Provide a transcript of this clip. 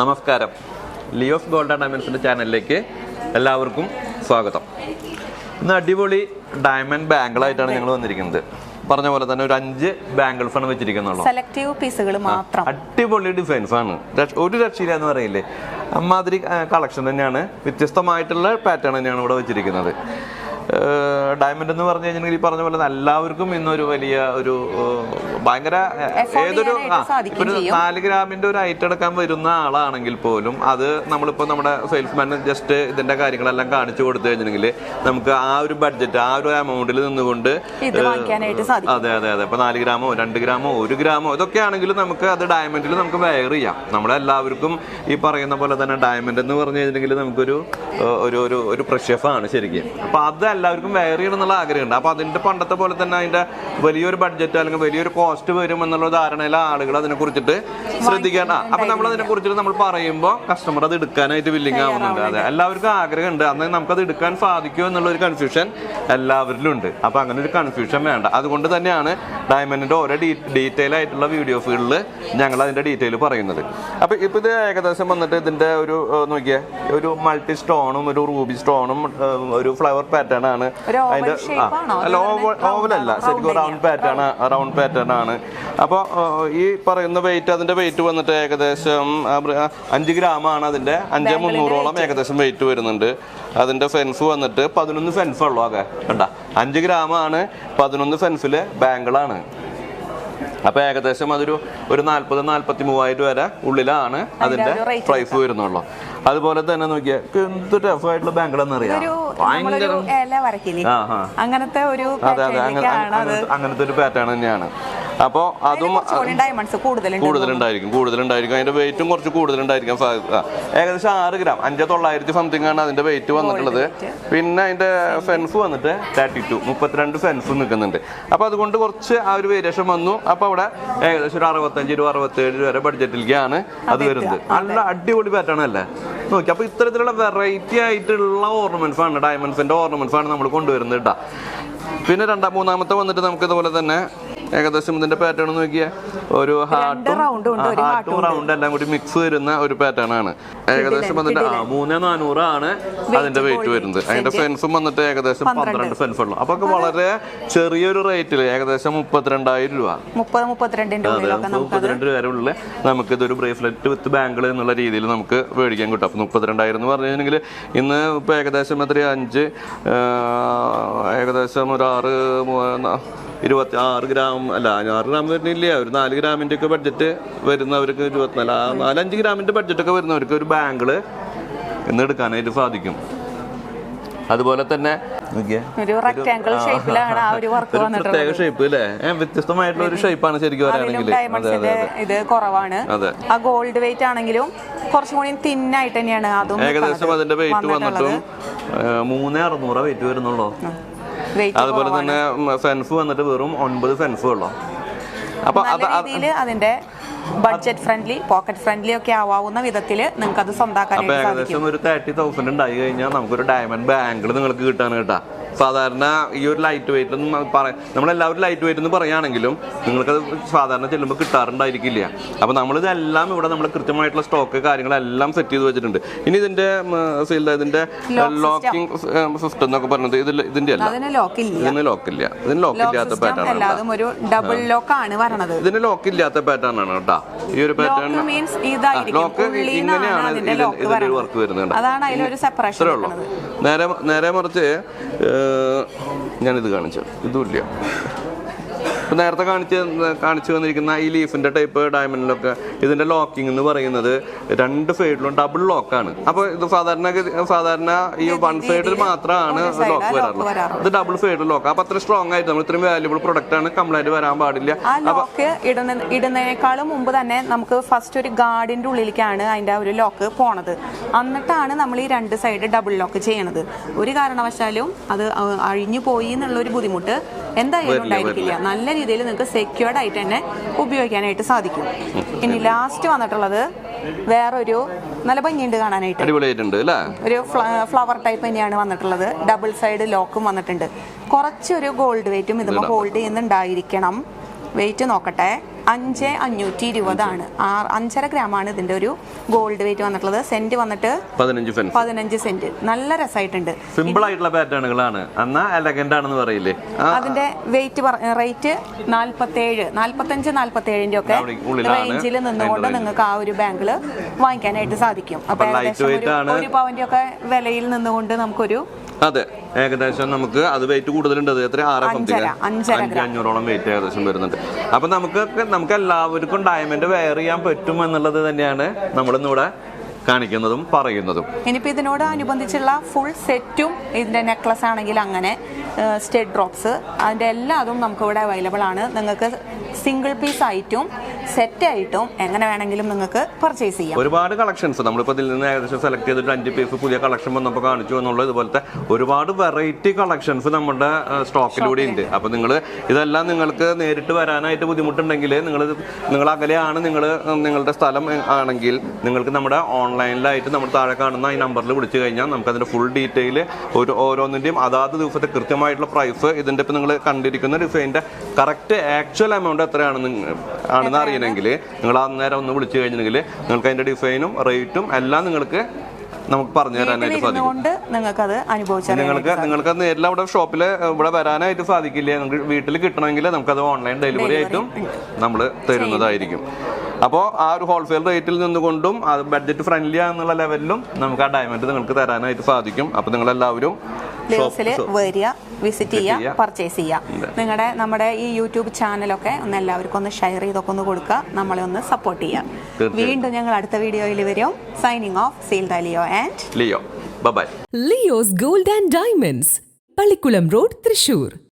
നമസ്കാരം. ലിയോസ് ഗോൾഡ് ഡയമണ്ട്സിന്റെ ചാനലിലേക്ക് എല്ലാവർക്കും സ്വാഗതം. ഇന്ന് അടിപൊളി ഡയമണ്ട് ബാങ്കിളായിട്ടാണ് ഞങ്ങൾ വന്നിരിക്കുന്നത്. പറഞ്ഞ പോലെ തന്നെ ഒരു അഞ്ച് ബാങ്കിൾസ് ആണ് വെച്ചിരിക്കുന്നുള്ളൂ. സെലക്ടീവ് പീസുകൾ മാത്രം. അടിപൊളി ഡിസൈൻസ് ആണ്. ഒരു രക്ഷയില്ല എന്ന് പറയില്ലേ? അമ്മാതിരി കളക്ഷൻ തന്നെയാണ്. വ്യത്യസ്തമായിട്ടുള്ള പാറ്റേൺ തന്നെയാണ് ഇവിടെ വെച്ചിരിക്കുന്നത്. ഡയമണ്ട് എന്ന് പറഞ്ഞു കഴിഞ്ഞാൽ ഈ പറഞ്ഞ പോലെ എല്ലാവർക്കും ഇന്നൊരു വലിയ ഒരു ഭയങ്കര ഏതൊരു ഒരു. നാല് ഗ്രാമിന്റെ ഒരു ഐറ്റം എടുക്കാൻ വരുന്ന ആളാണെങ്കിൽ പോലും അത് നമ്മളിപ്പോ നമ്മുടെ സെയിൽസ്മാൻ ജസ്റ്റ് ഇതിന്റെ കാര്യങ്ങളെല്ലാം കാണിച്ചു കൊടുത്തു കഴിഞ്ഞിട്ടുണ്ടെങ്കിൽ നമുക്ക് ആ ഒരു ബഡ്ജറ്റ് ആ ഒരു എമൗണ്ടിൽ നിന്നുകൊണ്ട് അതെ അതെ അതെ. ഇപ്പൊ നാല് ഗ്രാമോ രണ്ട് ഗ്രാമോ ഒരു ഗ്രാമോ ഇതൊക്കെ ആണെങ്കിലും നമുക്ക് അത് ഡയമണ്ടിൽ നമുക്ക് വെയർ ചെയ്യാം. നമ്മളെല്ലാവർക്കും ഈ പറയുന്ന പോലെ തന്നെ ഡയമണ്ട് എന്ന് പറഞ്ഞു കഴിഞ്ഞിട്ടുണ്ടെങ്കിൽ നമുക്കൊരു ഒരു ഒരു പ്രക്ഷേപമാണ് ശരിക്കും. അപ്പൊ അത് എല്ലാവർക്കും വെയർ ചെയ്യണം എന്നുള്ള ആഗ്രഹമുണ്ട്. അപ്പൊ അതിന്റെ പണ്ടത്തെ പോലെ തന്നെ അതിന്റെ വലിയൊരു ബഡ്ജറ്റ് അല്ലെങ്കിൽ വലിയൊരു കോസ്റ്റ് വരും എന്നുള്ള ധാരണയിലെ ആളുകൾ അതിനെ കുറിച്ചിട്ട് അപ്പം അപ്പൊ നമ്മൾ അതിനെ കുറിച്ചിട്ട് നമ്മൾ പറയുമ്പോൾ കസ്റ്റമർ അത് എടുക്കാനായിട്ട് വില്ലിങ് ആവുന്നുണ്ട്. അതെ. എല്ലാവർക്കും ആഗ്രഹമുണ്ട്. അന്ന് നമുക്കത് എടുക്കാൻ സാധിക്കുമോ എന്നുള്ള ഒരു കൺഫ്യൂഷൻ എല്ലാവരിലും ഉണ്ട്. അപ്പൊ അങ്ങനെ ഒരു കൺഫ്യൂഷൻ വേണ്ട. അതുകൊണ്ട് തന്നെയാണ് ഡയമണ്ടിന്റെ ഓരോ ഡീറ്റെയിൽ ആയിട്ടുള്ള വീഡിയോ വീഡിയോസുകളിൽ ഞങ്ങൾ അതിന്റെ ഡീറ്റെയിൽ പറയുന്നത്. അപ്പൊ ഇപ്പൊ ഇത് ഏകദേശം വന്നിട്ട് ഇതിന്റെ ഒരു നോക്കിയേ ഒരു മൾട്ടി സ്റ്റോണും ഒരു റൂബി സ്റ്റോണും ഒരു ഫ്ലവർ പാറ്റേൺ ആണ് അതിന്റെ അല്ല ശരിക്കും റൗണ്ട് പാറ്റേൺ റൗണ്ട് പാറ്റേൺ ആണ്. അപ്പോൾ ഈ പറയുന്ന വെയിറ്റ് അതിന്റെ വെയിറ്റ് വന്നിട്ട് ഏകദേശം അഞ്ച് ഗ്രാം ആണ് അതിന്റെ. അഞ്ച് മുന്നൂറോളം ഏകദേശം വെയിറ്റ് വരുന്നുണ്ട്. അതിന്റെ ഫെൻസ് വന്നിട്ട് പതിനൊന്ന് ഫെൻസ് ഉള്ളൂ ആകെ. കണ്ട? അഞ്ച് ഗ്രാം ആണ് പതിനൊന്ന് ഫെൻസിൽ ബാങ്കിളാണ് അപ്പൊ ഏകദേശം അതൊരു ഒരു നാല്പത് നാല്പത്തി മൂവായിരം വരെ ഉള്ളിലാണ് അതിന്റെ പ്രൈസ് വരുന്നുള്ളൂ. അതുപോലെ തന്നെ നോക്കിയാൽ എന്ത് ടഫ് ആയിട്ടുള്ള ആ അങ്ങനത്തെ ഒരു അങ്ങനത്തെ ഒരു പാറ്റേൺ തന്നെയാണ്. അപ്പോൾ അതും കൂടുതലുണ്ടായിരിക്കും കൂടുതലുണ്ടായിരിക്കും. അതിന്റെ വെയിറ്റും കുറച്ച് കൂടുതലുണ്ടായിരിക്കും സാധ്യത ഏകദേശം ആറ് ഗ്രാം അഞ്ച് തൊള്ളായിരത്തി സംതിങ് ആണ് അതിന്റെ വെയിറ്റ് വന്നിട്ടുള്ളത്. പിന്നെ അതിന്റെ ഫെൻസ് വന്നിട്ട് തേർട്ടി ടു മുപ്പത്തിരണ്ട് ഫെൻസ് നിൽക്കുന്നുണ്ട്. അപ്പൊ അതുകൊണ്ട് കുറച്ച് ആ ഒരു വേരിയേഷൻ വന്നു. അപ്പൊ അവിടെ ഏകദേശം ഒരു അറുപത്തഞ്ച് രൂപ അറുപത്തേഴ് രൂപ വരെ ബഡ്ജറ്റിലേക്കാണ് അത് വരുന്നത്. നല്ല അടിപൊളി പാറ്റേൺ അല്ലേ? നോക്കി അപ്പൊ ഇത്തരത്തിലുള്ള വെറൈറ്റി ആയിട്ടുള്ള ഓർണമെന്റ്സ് ആണ് ഡയമണ്ട്സിന്റെ ഓർണമെന്റ്സ് ആണ് നമ്മൾ കൊണ്ടുവരുന്നത് കേട്ടോ പിന്നെ രണ്ടാം മൂന്നാമത്തെ വന്നിട്ട് നമുക്ക് ഇതുപോലെ തന്നെ ഏകദേശം ഇതിന്റെ പാറ്റേൺ നോക്കിയാൽ ഒരു ഹാർട്ടും ഹാർട്ടും റൗണ്ട് എല്ലാം കൂടി മിക്സ് വരുന്ന ഒരു പാറ്റേൺ ആണ്. ഏകദേശം അതിന്റെ മൂന്ന് നാനൂറ് നാനൂറാണ് അതിന്റെ വെയിറ്റ് വരുന്നത്. അതിന്റെ ഫെൻസും വന്നിട്ട് ഏകദേശം പന്ത്രണ്ട്. ഫെൻസ് ഉള്ളു. അപ്പൊ വളരെ ചെറിയൊരു റേറ്റിൽ ഏകദേശം മുപ്പത്തിരണ്ടായിരം രൂപ. മുപ്പത് മുപ്പത്തിരണ്ട് രൂപ ഉള്ളിൽ നമുക്ക് ഇതൊരു ബ്രേസ്ലെറ്റ് വിത്ത് ബാങ്കിൾ എന്നുള്ള രീതിയിൽ നമുക്ക് മേടിക്കാൻ കിട്ടും. അപ്പൊ മുപ്പത്തിരണ്ടായിരം എന്ന് പറഞ്ഞു കഴിഞ്ഞിട്ടുണ്ടെങ്കിൽ ഇന്ന് ഇപ്പൊ ഏകദേശം എത്ര അഞ്ച് ഏകദേശം ഒരു ആറ് ഇരുപത്തി ആറ് ഗ്രാം അല്ല ആറ് ഗ്രാം വരുന്നില്ല? ഒരു നാല് ഗ്രാമിന്റെ ഒക്കെ ബഡ്ജറ്റ് വരുന്നവർക്ക് ഇരുപത്തിനാല് ആ, നാലഞ്ച് ഗ്രാമിന്റെ ബഡ്ജറ്റൊക്കെ വരുന്നവർക്ക് ഒരു ബാങ്കിൾ ഇന്ന് എടുക്കാനായിട്ട് സാധിക്കും. അതുപോലെ തന്നെ നോക്കിയേ. ഒരു റെക്ടാങ്കിൾ ഷേപ്പിലാണ് ആ ഒരു വർക്ക് വന്നിട്ടുള്ളത്. പ്രത്യേക ഷേപ്പ് അല്ലേ വ്യത്യസ്തമായിട്ടുള്ള ഒരു ഷേപ്പാണ് ശരിക്കും പറയുകയാണെങ്കിൽ അതെ കുറവാണ്. ആ ഗോൾഡ് വെയിറ്റ് ആണെങ്കിലും കുറച്ചും കൂടി തിന്നായിട്ട് തന്നെയാണ് അതും ഏകദേശം അതിന്റെ വെയിറ്റ് വന്നിട്ടും മൂന്ന് അറുന്നൂറ് വെയിറ്റ് വരുന്നുള്ളൂ. അതുപോലെ തന്നെ ഫെൻസ് വന്നിട്ട് വെറും ഒൻപത് ഫെൻസ് ഉള്ളൂ. അപ്പൊ അതിന്റെ ബഡ്ജറ്റ് ഫ്രണ്ട്ലി പോക്കറ്റ് ഫ്രണ്ട്ലി ഒക്കെ ആവാവുന്ന വിധത്തിൽ നിങ്ങൾക്ക് അത് സ്വന്തമാക്കാൻ ഏകദേശം ഒരു തേർട്ടി തൗസൻഡ് ഉണ്ടായി കഴിഞ്ഞാൽ നമുക്കൊരു ഡയമണ്ട് ബാങ്കിൾ നിങ്ങൾക്ക് കിട്ടാൻ കേട്ടാ. സാധാരണ ഈ ഒരു ലൈറ്റ് വെയിറ്റ് ഒന്നും പറയാം നമ്മളെല്ലാവരും ലൈറ്റ് വെയിറ്റ് എന്ന് പറയുകയാണെങ്കിലും നിങ്ങൾക്കത് സാധാരണ ചെല്ലുമ്പോൾ കിട്ടാറുണ്ടായിരിക്കില്ല. അപ്പോൾ നമ്മളിതെല്ലാം ഇവിടെ നമ്മൾ കൃത്യമായിട്ടുള്ള സ്റ്റോക്ക് കാര്യങ്ങളെല്ലാം സെറ്റ് ചെയ്ത് വെച്ചിട്ടുണ്ട്. ഇനി ഇതിന്റെ ഇതിന്റെ ലോക്കിംഗ് സിസ്റ്റം എന്നൊക്കെ പറഞ്ഞത് ഇതിൽ ഇതിന്റെ അല്ല. ഇതിന് ലോക്കില്ല ഇതിന് ലോക്ക് ലോക്ക് ഇല്ലാത്ത പാറ്റേൺ ഒരു ഡബിൾ ലോക്ക് ആണ് വരണത് ഇതിന് ലോക്ക് ഇല്ലാത്ത പാറ്റേൺ ആണ് കേട്ടോ. ഈ ഒരു പാറ്റേൺ ലോക്ക് ഇങ്ങനെയാണ് ഇതിന്റെ ലോക്ക് വർക്ക് വരുന്നത് അതാണ് അതിലൊരു സെപ്പറേഷൻ നേരെ നേരെ മറിച്ച് ഞാനിത് കാണിച്ചു ഇതുമില്ല ഇപ്പൊ നേരത്തെ കാണിച്ച് കാണിച്ചു വന്നിരിക്കുന്ന ഈ ലീഫിന്റെ ടൈപ്പ് ഡയമണ്ടിലൊക്കെ ഇതിന്റെ ലോക്കിംഗ് എന്ന് പറയുന്നത് രണ്ട് സൈഡിലും ഡബിൾ ലോക്കാണ്. അപ്പോൾ ഇത് സാധാരണ സാധാരണ ഈ വൺ സൈഡിൽ മാത്രമാണ് ലോക്ക് വരാറുള്ളത്. ഇത് ഡബിൾ സൈഡിൽ ലോക്ക്. അപ്പോൾ അത്ര സ്ട്രോങ് ആയിട്ട് നമ്മൾ ഇത്രയും വാല്യുബിൾ പ്രൊഡക്റ്റ് ആണ് കംപ്ലൈന്റ് വരാൻ പാടില്ല. ആ ലോക്ക് ഇടുന്ന ഇടുന്നതിനേക്കാളും മുമ്പ് തന്നെ നമുക്ക് ഫസ്റ്റ് ഒരു ഗാർഡിന്റെ ഉള്ളിലേക്കാണ് അതിന്റെ ഒരു ലോക്ക് പോണത്. എന്നിട്ടാണ് നമ്മൾ ഈ രണ്ട് സൈഡ് ഡബിൾ ലോക്ക് ചെയ്യണത്. ഒരു കാരണവശാലും അത് അഴിഞ്ഞു പോയി എന്നുള്ള ഒരു ബുദ്ധിമുട്ട് എന്തായാലും ഉണ്ടായിരിക്കില്ല. നല്ല രീതിയിൽ നിങ്ങൾക്ക് സെക്യൂർഡ് ആയിട്ട് തന്നെ ഉപയോഗിക്കാനായിട്ട് സാധിക്കും. ഇനി ലാസ്റ്റ് വന്നിട്ടുള്ളത് വേറൊരു നല്ല ഭംഗിയുണ്ട് കാണാനായിട്ട്. അടിപൊളിയായിട്ടുണ്ട് ഒരു ഫ്ലവർ ടൈപ്പ് തന്നെയാണ് വന്നിട്ടുള്ളത്. ഡബിൾ സൈഡ് ലോക്കും വന്നിട്ടുണ്ട്. കുറച്ചൊരു ഗോൾഡ് വെയിറ്റും ഇതുമ്പോൾ ഹോൾഡ് ചെയ്യുന്നുണ്ടായിരിക്കണം. വെയിറ്റ് നോക്കട്ടെ. അഞ്ച് അഞ്ഞൂറ്റി ഇരുപതാണ്. ആറ് അഞ്ചര ഗ്രാമാണ് ഇതിന്റെ ഒരു ഗോൾഡ് വെയിറ്റ് വന്നിട്ടുള്ളത്. സെന്റ് വന്നിട്ട് പതിനഞ്ച് സെന്റ് നല്ല രസമായിട്ടുണ്ട് സിമ്പിൾ ആയിട്ടുള്ള പാറ്റേണുകളാണ് എന്നാ എലഗന്റ് ആണെന്ന് പറയില്ലേ? അതിന്റെ വെയിറ്റ് റേറ്റ് നാല്പത്തേഴ് നാല്പത്തഞ്ച് നാല്പത്തേഴിന്റെ ഒക്കെ റേഞ്ചിൽ നിന്നുകൊണ്ട് നിങ്ങൾക്ക് ആ ഒരു ബാങ്കിൽ വാങ്ങിക്കാനായിട്ട് സാധിക്കും. അപ്പൊ ഏകദേശം. ഒരു പവന്റെ ഒക്കെ വിലയിൽ നിന്നുകൊണ്ട് നമുക്കൊരു അതെ. ഏകദേശം നമുക്ക് അത് വെയിറ്റ് കൂടുതലുണ്ട്. എത്ര? ആറ് അഞ്ഞൂറോളം വെയിറ്റ് ഏകദേശം വരുന്നുണ്ട്. അപ്പൊ നമുക്ക് നമുക്ക് എല്ലാവർക്കും ഡയമണ്ട് വെയർ ചെയ്യാൻ പറ്റും എന്നുള്ളത് തന്നെയാണ് നമ്മളിന്നിവിടെ കാണിക്കുന്നതും പറയുന്നതും. ഇനിയിപ്പോൾ ഇതിനോട് അനുബന്ധിച്ചുള്ള ഫുൾ സെറ്റും ഇതിന്റെ നെക്ലസ് ആണെങ്കിൽ അങ്ങനെ സ്റ്റെഡ് ഡ്രോപ്സ് അതിന്റെ എല്ലാതും നമുക്കിവിടെ അവൈലബിൾ ആണ്. നിങ്ങൾക്ക് സിംഗിൾ പീസ് ആയിട്ടും സെറ്റ് ആയിട്ടും എങ്ങനെ വേണമെങ്കിലും നിങ്ങൾക്ക് പർച്ചേസ് ചെയ്യാം. ഒരുപാട് കളക്ഷൻസ് നമ്മളിപ്പോൾ ഇതിൽ നിന്ന് ഏകദേശം സെലക്ട് ചെയ്തിട്ട് അഞ്ച് പീസ് പുതിയ കളക്ഷൻ വന്നപ്പോൾ കാണിച്ചു എന്നുള്ളത് ഇതുപോലത്തെ ഒരുപാട് വെറൈറ്റി കളക്ഷൻസ് നമ്മുടെ സ്റ്റോക്കിലൂടെ ഉണ്ട്. അപ്പോൾ നിങ്ങൾ ഇതെല്ലാം നിങ്ങൾക്ക് നേരിട്ട് വരാനായിട്ട് ബുദ്ധിമുട്ടുണ്ടെങ്കിൽ നിങ്ങൾ നിങ്ങൾ അകലെയാണ് നിങ്ങൾ നിങ്ങളുടെ സ്ഥലം ആണെങ്കിൽ നിങ്ങൾക്ക് നമ്മുടെ ഓൺലൈനിലായിട്ട് നമ്മൾ താഴെ കാണുന്ന ഈ നമ്പറിൽ വിളിച്ചു കഴിഞ്ഞാൽ നമുക്ക് അതിന്റെ ഫുൾ ഡീറ്റെയിൽ ഒരു ഓരോന്നിന്റെയും അതാത് ദിവസത്തെ കൃത്യമായിട്ടുള്ള പ്രൈസ് ഇതിന്റെ ഇപ്പം നിങ്ങൾ കണ്ടിരിക്കുന്ന ഡിസൈന്റെ കറക്റ്റ് ആക്ച്വൽ എമൗണ്ട് എത്രയാണെന്ന് ആണെന്ന് അറിയണമെങ്കിൽ നിങ്ങൾ ആ നേരം ഒന്ന് വിളിച്ചു കഴിഞ്ഞെങ്കിൽ നിങ്ങൾക്ക് അതിന്റെ ഡിസൈനും റേറ്റും എല്ലാം നിങ്ങൾക്ക് നമുക്ക് പറഞ്ഞു തരാനായിട്ട് സാധിക്കും. നിങ്ങൾക്ക് നിങ്ങൾക്കത് അനുഭവിച്ചു നിങ്ങൾക്ക് നിങ്ങൾക്ക് നേരിൽ അവിടെ ഷോപ്പിൽ ഇവിടെ വരാനായിട്ട് സാധിക്കില്ല? നിങ്ങൾക്ക് വീട്ടിൽ കിട്ടണമെങ്കിൽ നമുക്കത് ഓൺലൈൻ ഡെലിവറി ആയിട്ടും നമ്മൾ തരുന്നതായിരിക്കും. അപ്പോൾ ആ ഒരു ഹോൾസെയിൽ റേറ്റിൽ നിന്നുകൊണ്ടും അത് ബഡ്ജറ്റ് ഫ്രണ്ട്ലി ആണെന്നുള്ള ലെവലിലും നമുക്ക് ആ ഡയമണ്ട് നിങ്ങൾക്ക് തരാനായിട്ട് സാധിക്കും. അപ്പോൾ നിങ്ങളെല്ലാവരും ദിവസത്തിൽ വരിക വിസിറ്റ് ചെയ്യുക. പർച്ചേസ് ചെയ്യുക. നിങ്ങളുടെ നമ്മുടെ ഈ യൂട്യൂബ് ചാനലൊക്കെ ഒന്ന് എല്ലാവർക്കും ഒന്ന് ഷെയർ ചെയ്തൊക്കെ ഒന്ന് കൊടുക്കുക. നമ്മളെ ഒന്ന് സപ്പോർട്ട് ചെയ്യുക. വീണ്ടും ഞങ്ങൾ അടുത്ത വീഡിയോയിൽ വരും. Signing off seal Leo and Leo by Leo's gold and diamonds Pallikulam road Thrissur